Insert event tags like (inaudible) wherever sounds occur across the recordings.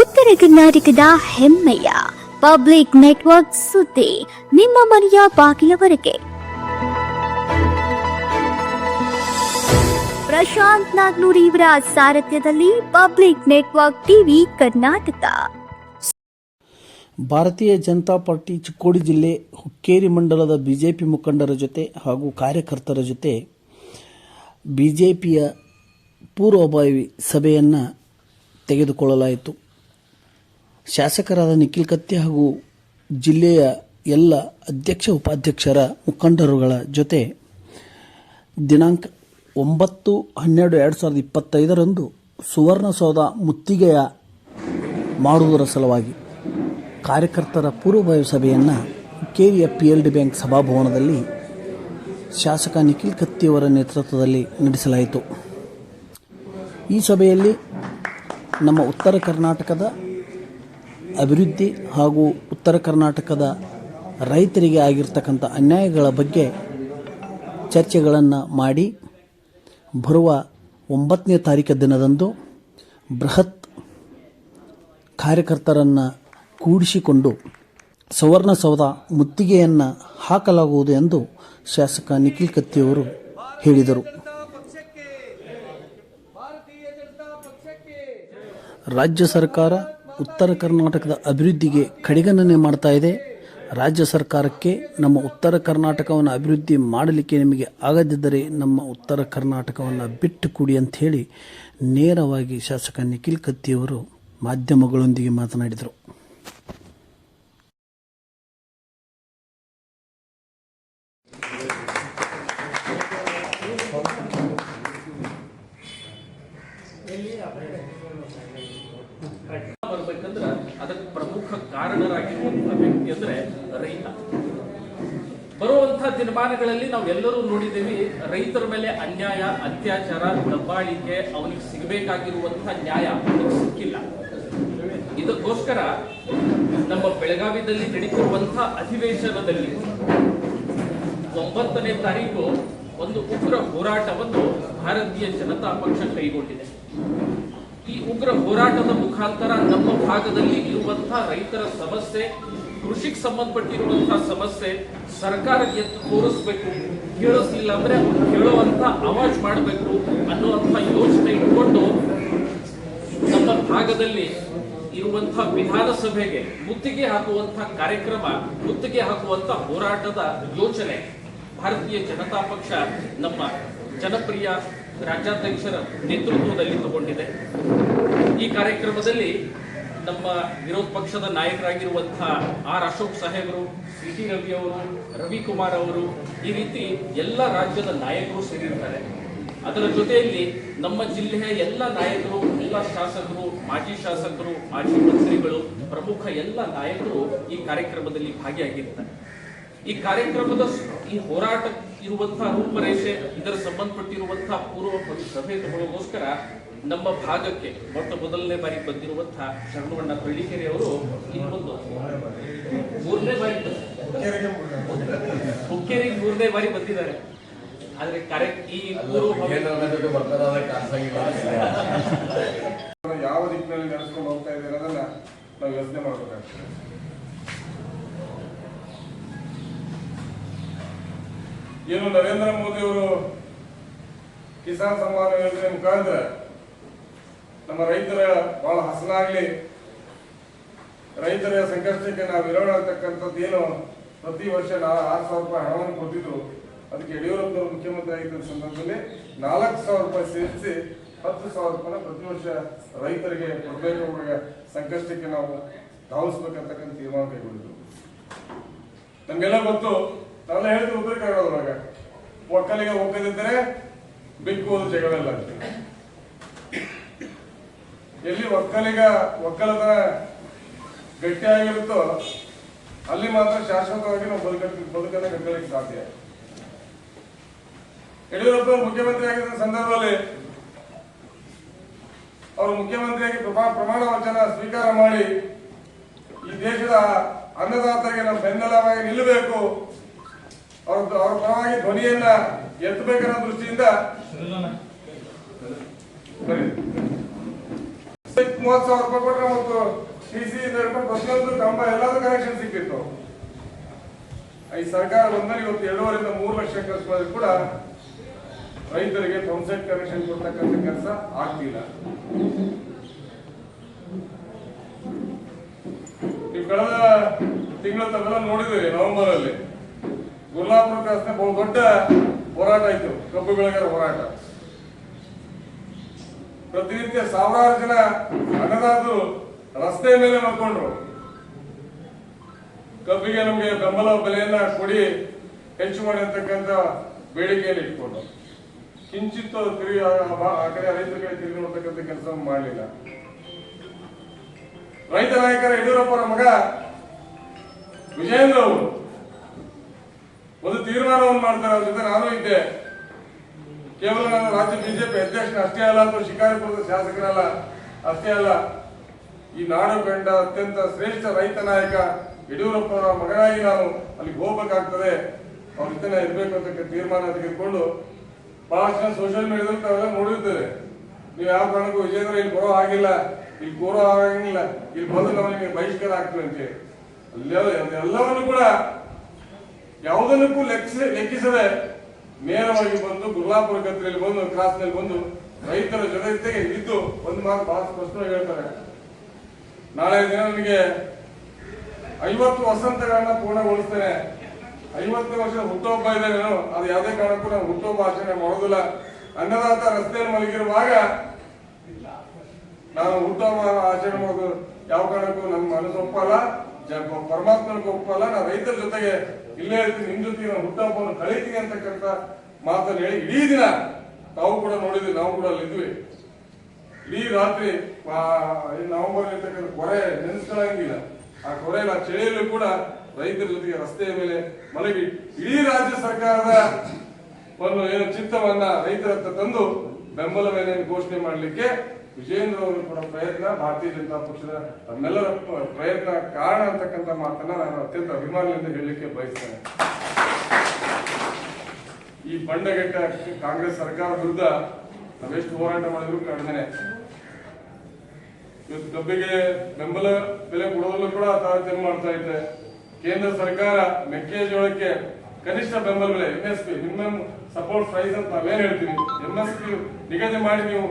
ಉತ್ತರ ಕರ್ನಾಟಕದ ಹೆಮ್ಮೆಯ ಪಬ್ಲಿಕ್ ನೆಟ್ವರ್ಕ್ ಸುದ್ದಿ ನಿಮ್ಮ ಮನೆಯ ಬಾಗಿಲವರೆಗೆ. ಪ್ರಶಾಂತ್ ನಾಗ್ನೂರಿ ಇವರ ಸಾರಥ್ಯದಲ್ಲಿ public network TV Karnataka. Bharatiya Janata party Chikkodi ಜಿಲ್ಲೆ ಹುಕ್ಕೇರಿ ಮಂಡಲದ ಬಿಜೆಪಿ ಮುಖಂಡರ ಜೊತೆ ಹಾಗೂ ಕಾರ್ಯಕರ್ತರ ಜೊತೆ ಬಿಜೆಪಿಯ ಪೂರ್ವಭಾವಿ ಸಭೆಯನ್ನು ತೆಗೆದುಕೊಳ್ಳಲಾಯಿತು. ಶಾಸಕರಾದ ನಿಖಿಲ್ ಕತ್ತಿ ಹಾಗೂ ಜಿಲ್ಲೆಯ ಎಲ್ಲ ಅಧ್ಯಕ್ಷ ಉಪಾಧ್ಯಕ್ಷರ ಮುಖಂಡರುಗಳ ಜೊತೆ ದಿನಾಂಕ ಒಂಬತ್ತು ಹನ್ನೆರಡು ಎರಡು ಸಾವಿರದ ಇಪ್ಪತ್ತೈದರಂದು ಸುವರ್ಣಸೌಧ ಮುತ್ತಿಗೆಯ ಮಾಡುವುದರ ಸಲುವಾಗಿ ಕಾರ್ಯಕರ್ತರ ಪೂರ್ವಭಾವಿ ಸಭೆಯನ್ನು ಕೇರಿಯ ಪಿ ಎಲ್ ಡಿ ಬ್ಯಾಂಕ್ ಸಭಾಭವನದಲ್ಲಿ ಶಾಸಕ ನಿಖಿಲ್ ಕತ್ತಿಯವರ ನೇತೃತ್ವದಲ್ಲಿ ನಡೆಸಲಾಯಿತು. ಈ ಸಭೆಯಲ್ಲಿ ನಮ್ಮ ಉತ್ತರ ಕರ್ನಾಟಕದ ಅಭಿವೃದ್ಧಿ ಹಾಗೂ ಉತ್ತರ ಕರ್ನಾಟಕದ ರೈತರಿಗೆ ಆಗಿರ್ತಕ್ಕಂಥ ಅನ್ಯಾಯಗಳ ಬಗ್ಗೆ ಚರ್ಚೆಗಳನ್ನು ಮಾಡಿ ಬರುವ ಒಂಬತ್ತನೇ ತಾರೀಕು ದಿನದಂದು ಬೃಹತ್ ಕಾರ್ಯಕರ್ತರನ್ನು ಕೂಡಿಸಿಕೊಂಡು ಸುವರ್ಣಸೌಧ ಮುತ್ತಿಗೆಯನ್ನು ಹಾಕಲಾಗುವುದು ಎಂದು ಶಾಸಕ ನಿಖಿಲ್ ಕತ್ತಿಯವರು ಹೇಳಿದರು. ರಾಜ್ಯ ಸರ್ಕಾರ ಉತ್ತರ ಕರ್ನಾಟಕದ ಅಭಿವೃದ್ಧಿಗೆ ಕಡೆಗಣನೆ ಮಾಡ್ತಾ ಇದೆ. ರಾಜ್ಯ ಸರ್ಕಾರಕ್ಕೆ ನಮ್ಮ ಉತ್ತರ ಕರ್ನಾಟಕವನ್ನು ಅಭಿವೃದ್ಧಿ ಮಾಡಲಿಕ್ಕೆ ನಿಮಗೆ ಆಗದಿದ್ದರೆ ನಮ್ಮ ಉತ್ತರ ಕರ್ನಾಟಕವನ್ನು ಬಿಟ್ಟು ಕೊಡಿ ಅಂತ ಹೇಳಿ ನೇರವಾಗಿ ಶಾಸಕ ನಿಖಿಲ್ ಕತ್ತಿಯವರು ಮಾಧ್ಯಮಗಳೊಂದಿಗೆ ಮಾತನಾಡಿದರು. ಬರ್ಬೇಕಂದ್ರ ಅದಕ್ಕೆ ಪ್ರಮುಖ ಕಾರಣರಾಗಿರುವಂತಹ ವ್ಯಕ್ತಿ ಅಂದ್ರೆ ರೈತ. ಬರುವಂತಹ ದಿನಮಾನಗಳಲ್ಲಿ ನಾವೆಲ್ಲರೂ ನೋಡಿದ್ದೇವೆ, ರೈತರ ಮೇಲೆ ಅನ್ಯಾಯ, ಅತ್ಯಾಚಾರ, ದಬ್ಬಾಳಿಕೆ ಅವನಿಗೆ ಸಿಗಬೇಕಾಗಿರುವಂತಹ ನ್ಯಾಯ ಸಿಕ್ಕಿಲ್ಲ. ಇದಕ್ಕೋಸ್ಕರ ನಮ್ಮ ಬೆಳಗಾವಿಯಲ್ಲಿ ನಡೀತಿರುವಂತಹ ಅಧಿವೇಶನದಲ್ಲಿ ಒಂಬತ್ತನೇ ತಾರೀಕು ಒಂದು ಉಗ್ರ ಹೋರಾಟವನ್ನು ಭಾರತೀಯ ಜನತಾ ಪಕ್ಷ ಕೈಗೊಂಡಿದೆ. ಉಗ್ರ ಹೋರಾಟದ ಮುಖಾಂತರ ನಮ್ಮ ಭಾಗದಲ್ಲಿ ಇರುವಂತಹ ರೈತರ ಸಮಸ್ಯೆ, ಕೃಷಿಗೆ ಸಂಬಂಧಪಟ್ಟಿರುವಂತಹ ಸಮಸ್ಯೆ ಸರ್ಕಾರ ಎತ್ತು ತೋರಿಸ್ಬೇಕು. ಕೇಳಿಸ್ಲಿಲ್ಲ ಅಂದ್ರೆ ಕೇಳುವಂತ ಅವಾಜ್ ಮಾಡಬೇಕು ಅನ್ನುವಂಥ ಯೋಚನೆ ಇಟ್ಕೊಂಡು ನಮ್ಮ ಭಾಗದಲ್ಲಿ ಇರುವಂತಹ ವಿಧಾನಸಭೆಗೆ ಮುತ್ತಿಗೆ ಹಾಕುವಂತಹ ಕಾರ್ಯಕ್ರಮ, ಮುತ್ತಿಗೆ ಹಾಕುವಂತ ಹೋರಾಟದ ಯೋಚನೆ ಭಾರತೀಯ ಜನತಾ ಪಕ್ಷ ನಮ್ಮ ಜನಪ್ರಿಯ ರಾಜ್ಯಾಧ್ಯಕ್ಷರ ನೇತೃತ್ವದಲ್ಲಿ ತಗೊಂಡಿದೆ. ಈ ಕಾರ್ಯಕ್ರಮದಲ್ಲಿ ನಮ್ಮ ವಿರೋಧ ಪಕ್ಷದ ನಾಯಕರಾಗಿರುವಂತಹ ಆರ್ ಅಶೋಕ್ ಸಾಹೇಬರು, ಸಿ ಟಿ ರವಿ ಅವರು, ರವಿಕುಮಾರ್ ಅವರು ಈ ರೀತಿ ಎಲ್ಲ ರಾಜ್ಯದ ನಾಯಕರು ಸೇರಿರ್ತಾರೆ. ಅದರ ಜೊತೆಯಲ್ಲಿ ನಮ್ಮ ಜಿಲ್ಲೆಯ ಎಲ್ಲ ನಾಯಕರು, ಎಲ್ಲ ಶಾಸಕರು, ಮಾಜಿ ಶಾಸಕರು, ಮಾಜಿ ಮಂತ್ರಿಗಳು, ಪ್ರಮುಖ ಎಲ್ಲ ನಾಯಕರು ಈ ಕಾರ್ಯಕ್ರಮದಲ್ಲಿ ಭಾಗಿಯಾಗಿರ್ತಾರೆ. ಈ ಕಾರ್ಯಕ್ರಮದ ಈ ಹೋರಾಟ ಇರುವಂತಹ ರೂಪರೇಷೆ ಇದರ ಸಂಬಂಧಪಟ್ಟಿರುವಂತಹ ಪೂರ್ವ ಸಭೆ ತಗೊಳ್ಳೋಗೋಸ್ಕರ ನಮ್ಮ ಭಾಗಕ್ಕೆ ಮೊಟ್ಟ ಮೊದಲನೇ ಬಾರಿ ಬಂದಿರುವಂತಹ ಶರಣವಣ್ಣ ಪಳ್ಳಿಕೆರೆ ಅವರು ಇನ್ನೊಂದು ಮೂರನೇ ಬಾರಿ ಹುಕ್ಕೇರಿ ಮೂರನೇ ಬಾರಿ ಬಂದಿದ್ದಾರೆ. ಆದ್ರೆ ಕರೆಕ್ಟ್ ಈ ಪೂರ್ವ ಯಾವ ದಿಕ್ಕಿನಲ್ಲಿ ನಡೆಸ್ಕೊಂಡು ಹೋಗ್ತಾ ಇದ್ದಾರೆ ಅದನ್ನ ನಾವು ಯೋಚನೆ ಮಾಡಬೇಕಾಗ್ತದೆ. ಏನು ನರೇಂದ್ರ ಮೋದಿ ಅವರು ಕಿಸಾನ್ ಸಮ್ಮಾನ ಯೋಜನೆ ಮುಖಾಂತರ ನಮ್ಮ ರೈತರ ಬಹಳ ಹಸನಾಗ್ಲಿ, ರೈತರ ಸಂಕಷ್ಟಕ್ಕೆ ನಾವು ಇರೋಣ ಅಂತಕ್ಕಂಥದ್ದು ಏನು, ಪ್ರತಿ ವರ್ಷ ನಾವು ಆರು ಸಾವಿರ ರೂಪಾಯಿ ಹಣವನ್ನು ಕೊಟ್ಟಿದ್ರು. ಅದಕ್ಕೆ ಯಡಿಯೂರಪ್ಪನವರು ಮುಖ್ಯಮಂತ್ರಿ ಆಗಿದ್ದ ಸಂದರ್ಭದಲ್ಲಿ ನಾಲ್ಕು ಸಾವಿರ ರೂಪಾಯಿ ಸೇರಿಸಿ ಹತ್ತು ಸಾವಿರ ರೂಪಾಯಿ ಪ್ರತಿ ವರ್ಷ ರೈತರಿಗೆ ಕೊಡಬೇಕು ಸಂಕಷ್ಟಕ್ಕೆ ನಾವು ಧಾವಿಸ್ಬೇಕಂತಕ್ಕಂಥ ತೀರ್ಮಾನ ಕೈಗೊಂಡಿದ್ರು. ನಮಗೆಲ್ಲ ಗೊತ್ತು ನಾವೆಲ್ಲ ಹೇಳಿದ್ರು ಉತ್ತರ ಕನ್ನಡದೊಳಗ ಒಕ್ಕಲಿಗೆ ಒಕ್ಕದಿದ್ದರೆ ಬಿಕ್ಕುವುದು ಜಗವೆಲ್ಲ ಅಂತ. ಎಲ್ಲಿ ಒಕ್ಕಲಿಗ ಒಕ್ಕಲತನ ಗಟ್ಟಿಯಾಗಿರುತ್ತೋ ಅಲ್ಲಿ ಮಾತ್ರ ಶಾಶ್ವತವಾಗಿ ನಾವು ಬದುಕ ಬದುಕನ್ನ ಕಟ್ಟಲಿಕ್ಕೆ ಸಾಧ್ಯ. ಯಡಿಯೂರಪ್ಪ ಮುಖ್ಯಮಂತ್ರಿ ಆಗಿದ್ದ ಸಂದರ್ಭದಲ್ಲಿ ಅವರು ಮುಖ್ಯಮಂತ್ರಿಯಾಗಿ ಪ್ರಮಾ- ಪ್ರಮಾಣ ವಚನ ಸ್ವೀಕಾರ ಮಾಡಿ ಈ ದೇಶದ ಅನ್ನದಾತರಿಗೆ ನಾವು ಬೆನ್ನೆಲವಾಗಿ ನಿಲ್ಲಬೇಕು. ಅವ್ರ ಅವ್ರ ಪರವಾಗಿ ಧ್ವನಿಯನ್ನ ಎತ್ತಬೇಕನ್ನೋ ದೃಷ್ಟಿಯಿಂದ. ಮೂವತ್ತು ಸಾವಿರ ರೂಪಾಯಿ ಕೊಟ್ಟರೆ ಮತ್ತು ಸಿ ಸಿ ಪ್ರತಿಯೊಂದು ಕಂಬ ಎಲ್ಲದೂ ಕನೆಕ್ಷನ್ ಸಿಕ್ಕಿತ್ತು. ಈ ಸರ್ಕಾರ ಬಂದ್ಮೇಲೆ ಇವತ್ತು ಎರಡೂವರೆಯಿಂದ ಮೂರು ಲಕ್ಷ ಖರ್ಚು ಮಾಡಿದ್ರು ಕೂಡ ರೈತರಿಗೆ ಪಂಪ್ಸೆಟ್ ಕನೆಕ್ಷನ್ ಕೊಡ್ತಕ್ಕಂಥ ಕೆಲಸ ಆಗ್ತಿಲ್ಲ. ನೀವು ಕಳೆದ ತಿಂಗಳ ತನಕ ನೋಡಿದ್ದೀರಿ ನವೆಂಬರ್ ಅಲ್ಲಿ ಗುರ್ಲಾಪುರ ಕ್ರಾಸ್ನ ಬಹು ದೊಡ್ಡ ಹೋರಾಟ ಆಯ್ತು. ಕಬ್ಬು ಬೆಳೆಗಾರ ಹೋರಾಟ. ಪ್ರತಿನಿತ್ಯ ಸಾವಿರಾರು ಜನ ಅನ್ನದಾತರು ರಸ್ತೆ ಮೇಲೆ ಮಲ್ಕೊಂಡ್ರು. ಕಬ್ಬಿಗೆ ನಮಗೆ ಬೆಂಬಲ ಬೆಲೆಯನ್ನ ಕೊಡಿ ಹೆಚ್ಚು ಮಾಡಿ ಅಂತಕ್ಕಂಥ ಬೇಡಿಕೆಯನ್ನು ಇಟ್ಕೊಂಡು. ಕಿಂಚಿತ್ತು ಆ ಕಡೆ ರೈತರ ಕಡೆ ತಿರುಗಿ ನೋಡ್ತಕ್ಕಂಥ ಕೆಲಸ ಮಾಡಲಿಲ್ಲ. ರೈತ ನಾಯಕರ ಯಡಿಯೂರಪ್ಪರ ಮಗ ವಿಜಯೇಂದ್ರ ಅವರು. ಒಂದು ತೀರ್ಮಾನವನ್ನು ಮಾಡ್ತಾರೆ ಅವ್ರ ಜೊತೆ ನಾನು ಇದ್ದೆ. ಕೇವಲ ನಾನು ರಾಜ್ಯ ಬಿಜೆಪಿ ಅಧ್ಯಕ್ಷನ ಅಷ್ಟೇ ಅಲ್ಲ, ಅಥವಾ ಶಿಕಾರಿಪುರದ ಶಾಸಕರಲ್ಲ ಅಷ್ಟೇ ಅಲ್ಲ, ಈ ನಾಡು ಕಂಡ ಅತ್ಯಂತ ಶ್ರೇಷ್ಠ ರೈತ ನಾಯಕ ಯಡಿಯೂರಪ್ಪನ ಮಗನಾಗಿ ನಾನು ಅಲ್ಲಿಗೆ ಹೋಗ್ಬೇಕಾಗ್ತದೆ. ಅವ್ರ ಜೊತೆ ಇರ್ಬೇಕು ಅಂತ ತೀರ್ಮಾನ ತೆಗೆದುಕೊಂಡು ಬಹಳಷ್ಟು ಜನ ಸೋಷಿಯಲ್ ಮೀಡಿಯಾದಲ್ಲಿ ತಾವೆಲ್ಲ ನೋಡಿರ್ತೇವೆ ನೀವು ಯಾವ ಕಾರಣಕ್ಕೂ ವಿಜೇಂದ್ರ ಇಲ್ಲಿ ಬರೋ ಆಗಿಲ್ಲ ಇಲ್ಲಿ ಕೂರೋ ಆಗಿಲ್ಲ ಇಲ್ಲಿ ಬಂದು ನಾವು ನಿಮಗೆ ಬಹಿಷ್ಕಾರ ಆಗ್ತದೆ ಅಂತೇಳಿ ಅಲ್ಲೆಲ್ಲ ಎಲ್ಲವನ್ನು ಕೂಡ ಯಾವುದನ್ನಕ್ಕೂ ಲೆಕ್ಕಿಸ ಲೆಕ್ಕಿಸದೆ ನೇರವಾಗಿ ಬಂದು ಗುರ್ಲಾಪುರ ಗದ್ದೆಯಲ್ಲಿ ಬಂದು, ಕ್ರಾಸ್ನಲ್ಲಿ ಬಂದು ರೈತರ ಜೊತೆ ಜೊತೆಗೆ ಇದ್ದು ಒಂದು ಮಾತು ಬಹಳ ಸ್ಪಷ್ಟವಾಗಿ ಹೇಳ್ತಾರೆ. ನಾಳೆ ದಿನ ನನಗೆ ಐವತ್ತು ವಸಂತಗಳನ್ನ ಪೂರ್ಣಗೊಳಿಸ್ತೇನೆ. ಐವತ್ತು ವರ್ಷದ ಹುಟ್ಟುಹಬ್ಬ ಇದೆ ನಾನು. ಅದು ಯಾವುದೇ ಕಾರಣಕ್ಕೂ ನಾನು ಹುಟ್ಟುಹಬ್ಬ ಆಚರಣೆ ಮಾಡೋದಿಲ್ಲ. ಅನ್ನದಾತ ರಸ್ತೆಯಲ್ಲಿ ಮಲಗಿರುವಾಗ ನಾನು ಹುಟ್ಟುಹಬ್ಬ ಆಚರಣೆ ಮಾಡೋದು ಯಾವ ಕಾರಣಕ್ಕೂ ನಮ್ಮ ಮನಸ್ಸು ಒಪ್ಪಲ್ಲ. ಪರಮಾತ್ಮನಿಗೆ ಒಪ್ಪಲ್ಲ. ನಾನು ರೈತರ ಜೊತೆಗೆ ಇಲ್ಲೇ ಇರ್ತೀನಿ ನಿಮ್ ಜೊತೆ ನಾನು ಕಳೀತೀನಿ ಅಂತಕ್ಕಂಥ ಮಾತನ್ನು ಹೇಳಿ ಇಡೀ ದಿನ ತಾವು ಕೂಡ ನೋಡಿದ್ವಿ, ನಾವು ಕೂಡ ಅಲ್ಲಿದ್ವಿ ಇಡೀ ರಾತ್ರಿ ನವೆಂಬರ್ ಇರ್ತಕ್ಕಂಥ ಕೊರೆ ನೆನೆಸ್ಕೊಳ್ಳಂಗಿಲ್ಲ. ಆ ಕೊರೆಯಲ್ಲಿ ಆ ಚಳಿಯಲ್ಲಿ ಕೂಡ ರೈತರ ಜೊತೆಗೆ ರಸ್ತೆಯ ಮೇಲೆ ಮಲಗಿ ಇಡೀ ರಾಜ್ಯ ಸರ್ಕಾರದ ಒಂದು ಏನು ಚಿತ್ತವನ್ನ ರೈತರತ್ತ ತಂದು ಬೆಂಬಲ ಮೇಲೆ ಘೋಷಣೆ ಮಾಡಲಿಕ್ಕೆ ವಿಜೇಂದ್ರ ಅವರು ಕೂಡ ಪ್ರಯತ್ನ ಭಾರತೀಯ ಜನತಾ ಪಕ್ಷದ ತಮ್ಮೆಲ್ಲರ ಪ್ರಯತ್ನ ಕಾರಣ ಅಂತಕ್ಕಂಥ ಮಾತನ್ನ ನಾನು ಅತ್ಯಂತ ಅಭಿಮಾನದಿಂದ ಹೇಳಲಿಕ್ಕೆ ಬಯಸ್ತೇನೆ. ಈ ಬಂಡಗೆಟ್ಟ ಕಾಂಗ್ರೆಸ್ ಸರ್ಕಾರ ವಿರುದ್ಧ ನಾವೆಷ್ಟು ಹೋರಾಟ ಮಾಡಿದ್ರು ಕಡಿಮೆನೆ ಇವತ್ತು ಕಬ್ಬಿಗೆ ಬೆಂಬಲ ಬೆಲೆ ಕೊಡೋದಲ್ಲೂ ಕೂಡ ತಾರತಮ್ಯ ಮಾಡ್ತಾ ಇದೆ ಕೇಂದ್ರ ಸರ್ಕಾರ ಮೆಕ್ಕೆಜೋಳಕ್ಕೆ ಕನಿಷ್ಠ ಬೆಂಬಲ ಬೆಲೆ M S P minimum support price ಅಂತ ನಾವೇನ್ ಹೇಳ್ತೀವಿ? ಎಂ ಎಸ್ ಪಿ ನಿಗದಿ ಮಾಡಿ ನೀವು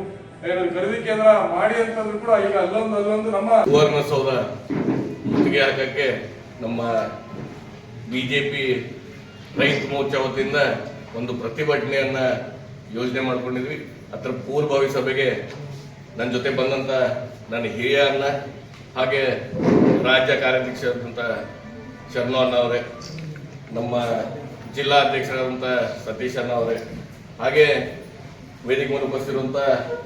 ಖರೀದಿ ಕೇಂದ್ರ ಮಾಡಿ ಅಂತಂದ್ರು ಕೂಡ ಈಗ ಅಲ್ಲೊಂದು ಅಲ್ಲೊಂದು ನಮ್ಮ ಸುವರ್ಣ ಸೌಧ ಮುತ್ತಿಗೆ ಹಾಕಕ್ಕೆ ನಮ್ಮ ಬಿಜೆಪಿ ರೈತ ಮೋರ್ಚಾ ವತಿಯಿಂದ ಒಂದು ಪ್ರತಿಭಟನೆಯನ್ನ ಯೋಜನೆ ಮಾಡ್ಕೊಂಡಿದ್ವಿ. ಅದರ ಪೂರ್ವಭಾವಿ ಸಭೆಗೆ ನನ್ನ ಜೊತೆ ಬಂದಂತ ನನ್ನ ಹಿರಿಯ ಅನ್ನ ಹಾಗೆ ರಾಜ್ಯ ಕಾರ್ಯಾಧ್ಯಕ್ಷರಾದಂಥ ಶರ್ಮ ಅಣ್ಣ ಅವರೇ, ನಮ್ಮ ಜಿಲ್ಲಾ ಅಧ್ಯಕ್ಷರಾದಂಥ ಸತೀಶ್ ಅಣ್ಣ ಅವರೇ, ಹಾಗೆ ವೇದಿಕೆ ಮೇಲೆ ಉಪಸ್ಥಿರುವಂತ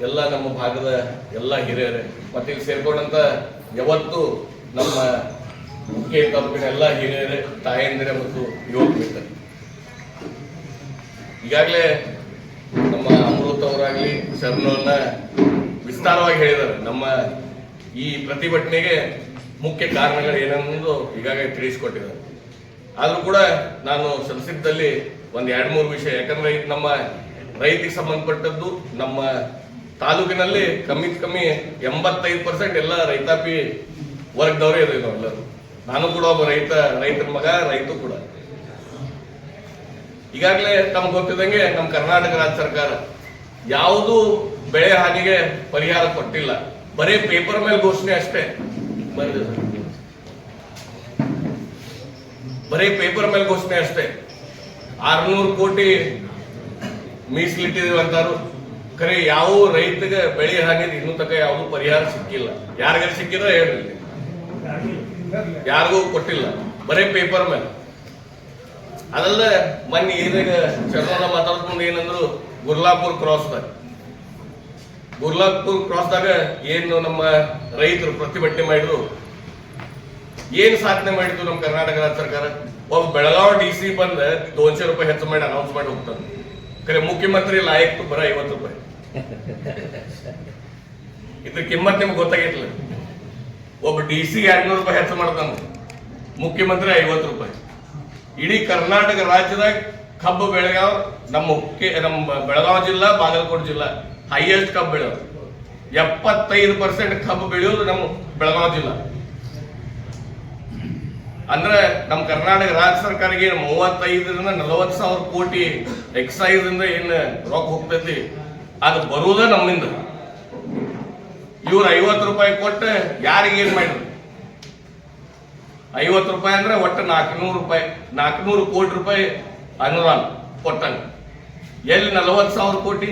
ಎಲ್ಲ ನಮ್ಮ ಭಾಗದ ಎಲ್ಲ ಹಿರಿಯರೇ, ಮತ್ತೆ ಇಲ್ಲಿ ಸೇರ್ಕೊಂಡಂತ ಯಾವತ್ತು ನಮ್ಮ ಮುಖ್ಯ ತಾಲೂಕಿನ ಎಲ್ಲ ಹಿರಿಯರೇ, ತಾಯಂದಿರ ಮತ್ತು ಯುವಕ ಈಗಾಗಲೇ ನಮ್ಮ ಅಮೃತ್ ಅವರಾಗಲಿ ಶರಣವನ್ನ ವಿಸ್ತಾರವಾಗಿ ಹೇಳಿದ್ದಾರೆ. ನಮ್ಮ ಈ ಪ್ರತಿಭಟನೆಗೆ ಮುಖ್ಯ ಕಾರಣಗಳು ಏನೆಂದು ಈಗಾಗಲೇ ತಿಳಿಸಿಕೊಟ್ಟಿದ್ದಾರೆ. ಆದರೂ ಕೂಡ ನಾನು ಸಂಸದಲ್ಲಿ ಒಂದು ಎರಡು ಮೂರು ವಿಷಯ. ಯಾಕಂದ್ರೆ ನಮ್ಮ ರೈತಿಗೆ ಸಂಬಂಧಪಟ್ಟದ್ದು ನಮ್ಮ ತಾಲೂಕಿನಲ್ಲಿ ಕಮ್ಮಿ ಕಮ್ಮಿ ಎಂಬತ್ತೈದು ಪರ್ಸೆಂಟ್ ಎಲ್ಲ ರೈತಾಪಿ ವರ್ಗದವರೇ ಇದೆ ನಾವೆಲ್ಲರೂ ನಾನು ಕೂಡ ಒಬ್ಬ ರೈತ, ರೈತರ ಮಗ ರೈತ ಕೂಡ. ಈಗಾಗಲೇ ತಮ್ಗೆ ಗೊತ್ತಿದ್ದಂಗೆ ನಮ್ಮ ಕರ್ನಾಟಕ ರಾಜ್ಯ ಸರ್ಕಾರ ಯಾವುದು ಬೆಳೆ ಹಾನಿಗೆ ಪರಿಹಾರ ಕೊಟ್ಟಿಲ್ಲ. ಬರೀ ಪೇಪರ್ ಮೇಲೆ ಘೋಷಣೆ ಅಷ್ಟೇ. ಬರೀ ಪೇಪರ್ ಮೇಲೆ ಘೋಷಣೆ ಅಷ್ಟೇ. ಆರ್ನೂರು ಕೋಟಿ ಮೀಸಲಿಟ್ಟಿದೀವಿ ಅಂತಾರು ಖರೆ ಯಾವ ರೈತಗೆ ಬೆಳೆ ಹಾಕಿದ್ ಇನ್ನೂ ತನಕ ಯಾವುದು ಪರಿಹಾರ ಸಿಕ್ಕಿಲ್ಲ. ಯಾರಿಗಾರು ಸಿಕ್ಕಿದ್ರ ಹೇಳಿ ಯಾರಿಗೂ ಕೊಟ್ಟಿಲ್ಲ. ಬರೀ ಪೇಪರ್ ಮೇಲೆ ಅದಲ್ಲ ಮೊನ್ನೆ ಏನಾಗ ಚಂದ್ರನ ಮಾತಾಡ್ಕೊಂಡು ಏನಂದ್ರು, ಗುರ್ಲಾಪುರ್ ಕ್ರಾಸ್ದಾಗ ಗುರ್ಲಾಪುರ್ ಕ್ರಾಸ್ದಾಗ ಏನು ನಮ್ಮ ರೈತರು ಪ್ರತಿಭಟನೆ ಮಾಡಿದ್ರು. ಏನ್ ಸಾಧನೆ ಮಾಡಿದ್ರು ನಮ್ಮ ಕರ್ನಾಟಕ ರಾಜ್ಯ ಸರ್ಕಾರ? ಒಬ್ಬ ಬೆಳಗಾವಿ ಡಿ ಸಿ ಬಂದ ದೋನ್ಶೆ ರೂಪಾಯಿ ಹೆಚ್ಚು ಮಾಡಿ ಅನೌನ್ಸ್ ಮಾಡಿ ಹೋಗ್ತಾನೆ. ಖರೆ ಮುಖ್ಯಮಂತ್ರಿ ಲಾಯಕ್ ಬರ ಐವತ್ತು ರೂಪಾಯಿ. ಇದ್ರ ಕಿಮ್ಮತ್ ನಿಮ್ಗೆ ಗೊತ್ತಾಗಿಲ್ಲ ಒಬ್ಬ ಡಿ ಸಿ ಎರಡ್ನೂರು ರೂಪಾಯಿ ಹೆಚ್ಚು ಮಾಡ್ತಾನೆ. ಮುಖ್ಯಮಂತ್ರಿ ಐವತ್ತು ರೂಪಾಯಿ. ಇಡೀ ಕರ್ನಾಟಕ ರಾಜ್ಯದಾಗ ಕಬ್ಬು ಬೆಳಗಾವ್ ನಮ್ಮ ನಮ್ಮ ಬೆಳಗಾವಿ ಜಿಲ್ಲಾ, ಬಾಗಲಕೋಟೆ ಜಿಲ್ಲಾ ಹೈಯೆಸ್ಟ್ ಕಬ್ಬು ಬೆಳೆಯೋದು. ಎಪ್ಪತ್ತೈದು ಪರ್ಸೆಂಟ್ ಕಬ್ಬು ಬೆಳೆಯೋದು ನಮ್ಮ ಬೆಳಗಾವಿ ಜಿಲ್ಲಾ. ಅಂದ್ರೆ ನಮ್ಮ ಕರ್ನಾಟಕ ರಾಜ್ಯ ಸರ್ಕಾರಕ್ಕೆ ಮೂವತ್ತೈದರಿಂದ ನಲವತ್ತು ಸಾವಿರ ಕೋಟಿ ಎಕ್ಸೈಸ್ ಇಂದ ಏನು ರೊಕ್ಕ ಹೋಗ್ತೈತಿ, ಅದು ಬರುವುದ ನಮ್ಮಿಂದ. ಇವ್ರು ಐವತ್ತು ರೂಪಾಯಿ ಕೊಟ್ಟು ಯಾರಿಗೆ ಏನ್ ಮಾಡಿದ್ರು? ಐವತ್ತು ರೂಪಾಯಿ ಅಂದ್ರೆ ಒಟ್ಟು ನಾಲ್ಕುನೂರು ರೂಪಾಯಿ, ನಾಲ್ಕುನೂರು ಕೋಟಿ ರೂಪಾಯಿ ಅನುದಾನ ಕೊಟ್ಟಂಗ. ಎಲ್ಲಿ ನಲವತ್ತು ಸಾವಿರ ಕೋಟಿ?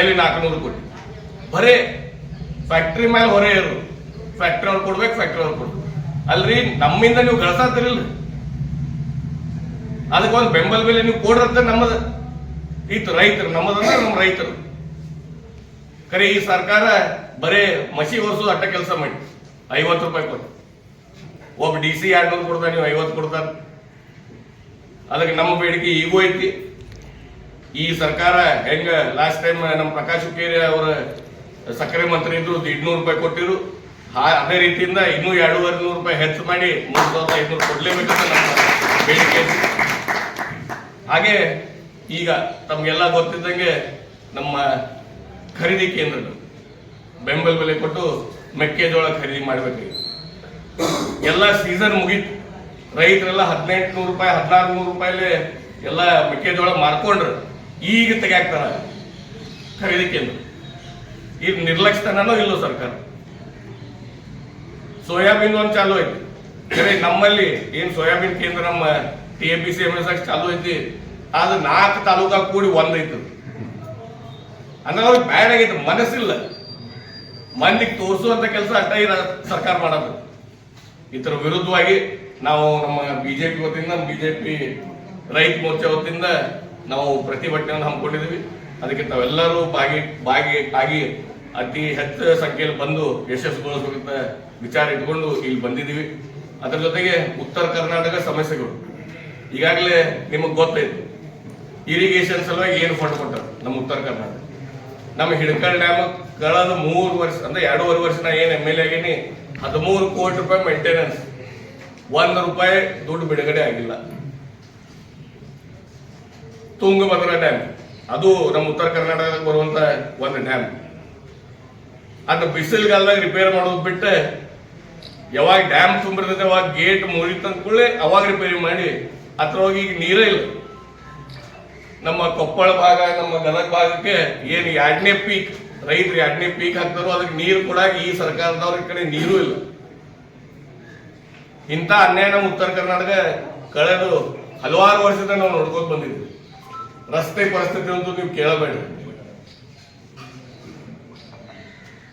ಎಲ್ಲಿ ನಾಲ್ಕುನೂರು ಕೋಟಿ? ಬರೇ ಫ್ಯಾಕ್ಟ್ರಿ ಮೇಲೆ ಹೊರೆ ಇರು ಫ್ಯಾಕ್ಟ್ರಿ ಅವ್ರು ಕೊಡ್ಬೇಕು ಫ್ಯಾಕ್ಟ್ರಿ ಅವ್ರು ಕೊಡ್ಬೇಕು. ಅಲ್ರಿ, ನಮ್ಮಿಂದ ನೀವು ಗಳಿಸತ್ತಿರಲ್ರಿ ಅದಕ್ಕೊಂದು ಬೆಂಬಲ ಬೆಲೆ ನೀವು ಕೊಡ್ರಂತ ನಮ್ಮದ. ಇತ್ತು ರೈತರು ನಮ್ಮದಂದ್ರೆ ನಮ್ಮ ರೈತರು. ಕರೆ, ಈ ಸರ್ಕಾರ ಬರೇ ಮಸಿ ಒರೆಸೋದು ಅಟ್ಟ ಕೆಲಸ ಮಾಡಿ. ಐವತ್ತು ರೂಪಾಯಿ ಕೊಟ್ಟು. ಒಬ್ಬ ಡಿ ಸಿ ಎರಡ್ನೂರು ಕೊಡ್ತಾನೆ ನೀವು ಐವತ್ತು ಕೊಡ್ತಾರ ಅದಕ್ಕೆ ನಮ್ಮ ಬೇಡಿಕೆ ಈಗೂ ಐತಿ. ಈ ಸರ್ಕಾರ ಹೆಂಗ ಲಾಸ್ಟ್ ಟೈಮ್ ನಮ್ಮ ಪ್ರಕಾಶ್ ಹುಕ್ಕೇರಿ ಅವರ ಸಕ್ಕರೆ ಮಂತ್ರಿ ಇದ್ರು ಇನ್ನೂರು ರೂಪಾಯಿ ಕೊಟ್ಟಿರು. ಅದೇ ರೀತಿಯಿಂದ ಇನ್ನೂ ಎರಡೂವರೆ ನೂರು ರೂಪಾಯಿ ಹೆಚ್ಚು ಮಾಡಿ ಮೂರು ಸಾವಿರದ ಐನೂರು ಕೊಡ್ಲೇಬೇಕಂತ ನಮ್ಮ ಬೇಡಿಕೆ ಹಾಗೆ ಈಗ ತಮಗೆಲ್ಲ ಗೊತ್ತಿದ್ದಂಗೆ ನಮ್ಮ ಖರೀದಿ ಕೇಂದ್ರಗಳು ಬೆಂಬಲ ಬೆಲೆ ಕೊಟ್ಟು ಮೆಕ್ಕೆಜೋಳ ಖರೀದಿ ಮಾಡಬೇಕು ಎಲ್ಲ ಸೀಸನ್ ಮುಗೀತು. ರೈತರೆಲ್ಲ ಹದಿನೆಂಟು ನೂರು ರೂಪಾಯಿ ಹದಿನಾರು ನೂರು ರೂಪಾಯಿಲೆ ಎಲ್ಲ ಮೆಕ್ಕೆಜೋಳ ಮಾರ್ಕೊಂಡ್ರು. ಈಗ ತೆಗ್ಯಾಕ್ತಾರ ಖರೀದಿ ಕೇಂದ್ರ. ಈಗ ನಿರ್ಲಕ್ಷ್ಯತನನೋ ಇಲ್ಲೋ ಸರ್ಕಾರ. ಸೋಯಾಬೀನ್ ಒಂದು ಚಾಲು ಐತಿ. ಕರೆ, ನಮ್ಮಲ್ಲಿ ಏನ್ ಸೋಯಾಬೀನ್ ಕೇಂದ್ರ ನಮ್ಮ T A P C M S ಚಾಲು ಐತಿ. ಅದು ನಾಲ್ಕು ತಾಲೂಕಾ ಕೂಡಿ ಒಂದೈತು ಅಂದ್ರೆ ಅವ್ರಿಗೆ ಬ್ಯಾಡ್ ಆಗೈತೆ, ಮನಸ್ಸಿಲ್ಲ. ಮಂದಿಗೆ ತೋರಿಸುವಂತ ಕೆಲಸ ಅಡ್ಡ ಈ ಸರ್ಕಾರ ಮಾಡೋದು. ಇದರ ವಿರುದ್ಧವಾಗಿ ನಾವು ನಮ್ಮ ಬಿಜೆಪಿ ವತಿಯಿಂದ ಬಿಜೆಪಿ ರೈತ ಮೋರ್ಚಾ ವತಿಯಿಂದ ನಾವು ಪ್ರತಿಭಟನೆಯನ್ನು ಹಮ್ಮಿಕೊಂಡಿದ್ದೀವಿ ಅದಕ್ಕೆ ತಾವೆಲ್ಲರೂ ಭಾಗಿ ಬಾಗಿ ಆಗಿ ಅತಿ ಹೆಚ್ಚು ಸಂಖ್ಯೆಯಲ್ಲಿ ಬಂದು ಯಶಸ್ಸುಗೊಳಿಸಬೇಕಂತ ವಿಚಾರ ಇಟ್ಕೊಂಡು ಇಲ್ಲಿ ಬಂದಿದ್ದೀವಿ. ಅದರ ಜೊತೆಗೆ ಉತ್ತರ ಕರ್ನಾಟಕ ಸಮಸ್ಯೆಗಳು. ಈಗಾಗಲೇ ನಿಮಗೆ ಗೊತ್ತೈತಿ. ಇರಿಗೇಷನ್ ಸಲುವಾಗಿ ಏನು ಫಂಡ್ ಕೊಟ್ಟರು ನಮ್ಮ ಉತ್ತರ ಕರ್ನಾಟಕ. ನಮ್ಮ ಹಿಡಕಲ್ ಡ್ಯಾಮ್ ಕಳೆದ ಮೂರು ವರ್ಷ, ಅಂದ್ರೆ ಎರಡೂವರೆ ವರ್ಷ ನಾ ಏನು ಎಂ ಎಲ್ ಎ ಆಗೇನಿ, ಹದಿಮೂರು ಕೋಟಿ ರೂಪಾಯಿ ಮೇಂಟೆನೆನ್ಸ್ ಒಂದು ರೂಪಾಯಿ ದುಡ್ಡು ಬಿಡುಗಡೆ ಆಗಿಲ್ಲ. ತುಂಗಭದ್ರಾ ಡ್ಯಾಮ್. ಅದು ನಮ್ಮ ಉತ್ತರ ಕರ್ನಾಟಕದಾಗ ಬರುವಂತ ಒಂದು ಡ್ಯಾಮ್. ಅದು ಬಿಸಿಲುಗಾಲದಾಗ ರಿಪೇರ್ ಮಾಡೋದು ಬಿಟ್ಟೆ ಯಾವಾಗ ಡ್ಯಾಮ್ ತುಂಬಿರ್ತೈತೆ ಅವಾಗ ಗೇಟ್ ಮುರಿತಂದ ಕೂಡಲೇ ಅವಾಗ ರಿಪೇರಿ ಮಾಡಿ ಅದ್ರೊಳಗೆ ಈಗ ನೀರೇ ಇಲ್ಲ. ನಮ್ಮ ಕೊಪ್ಪಳ ಭಾಗ, ನಮ್ಮ ಗದಗ ಭಾಗಕ್ಕೆ ಏನು ಎರಡನೇ ಪೀಕ್ ರೈತರು ಎರಡನೇ ಪೀಕ್ ಹಾಕ್ತಾರೋ ಅದಕ್ಕೆ ನೀರು ಕೂಡ ಈ ಸರ್ಕಾರದವ್ರ ಕಡೆ ನೀರು ಇಲ್ಲ. ಇಂಥ ಅನ್ಯಾಯ ನಮ್ಮ ಉತ್ತರ ಕರ್ನಾಟಕ ಕಳೆದು ಹಲವಾರು ವರ್ಷದಿಂದ ನಾವು ನೋಡ್ಕೊಂಡು ಬಂದಿದ್ವಿ ರಸ್ತೆ ಪರಿಸ್ಥಿತಿ ಅಂತೂ ನೀವು ಕೇಳಬೇಡ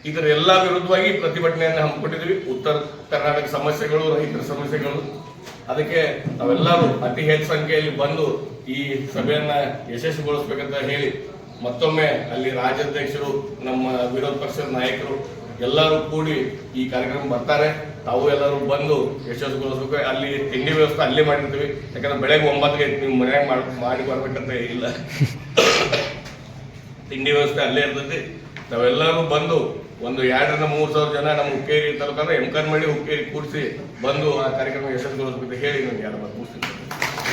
ಇದರ ಎಲ್ಲ ವಿರುದ್ಧವಾಗಿ ಪ್ರತಿಭಟನೆಯನ್ನು ಹಮ್ಮಿಕೊಂಡಿದ್ವಿ ಉತ್ತರ ಕರ್ನಾಟಕ ಸಮಸ್ಯೆಗಳು ರೈತರ ಸಮಸ್ಯೆಗಳು. ಅದಕ್ಕೆ ನಾವೆಲ್ಲರೂ ಅತಿ ಹೆಚ್ಚು ಸಂಖ್ಯೆಯಲ್ಲಿ ಬಂದು ಈ ಸಭೆಯನ್ನ ಯಶಸ್ವಿಗೊಳಿಸ್ಬೇಕಂತ ಹೇಳಿ ಮತ್ತೊಮ್ಮೆ ಅಲ್ಲಿ ರಾಜ್ಯಾಧ್ಯಕ್ಷರು ನಮ್ಮ ವಿರೋಧ ಪಕ್ಷದ ನಾಯಕರು ಎಲ್ಲರೂ ಕೂಡಿ ಈ ಕಾರ್ಯಕ್ರಮ ಬರ್ತಾರೆ. ತಾವು ಎಲ್ಲರೂ ಬಂದು ಯಶಸ್ವಿಗೊಳಿಸ್ಬೇಕು. ಅಲ್ಲಿ ತಿಂಡಿ ವ್ಯವಸ್ಥೆ ಅಲ್ಲೇ ಮಾಡಿರ್ತೀವಿ. ಯಾಕಂದ್ರೆ ಬೆಳಗ್ಗೆ ಒಂಬತ್ತಿಗೆ ನೀವು ಮನೆಯಾಗ ಮಾಡ್- ಮಾಡಿ ಬರ್ಬೇಕಂತ ಇಲ್ಲ. (laughs) ತಿಂಡಿ ವ್ಯವಸ್ಥೆ ಅಲ್ಲೇ ಇರ್ತೈತಿ. ನಾವೆಲ್ಲರೂ ಬಂದು ಒಂದು ಎರಡರಿಂದ ಮೂರು ಸಾವಿರ ಜನ ನಮ್ಮ ಹುಕ್ಕೇರಿ ತಾಲೂಕಂದ್ರೆ ಎಮ್ಕನ್ ಮಾಡಿ ಹುಕ್ಕೇರಿ ಕೂಡಿಸಿ ಬಂದು ಆ ಕಾರ್ಯಕ್ರಮ ಯಶಸ್ವಿಗೊಳಿಸಬೇಕು ಅಂತ ಹೇಳಿ ನನಗೆ ಯಾರು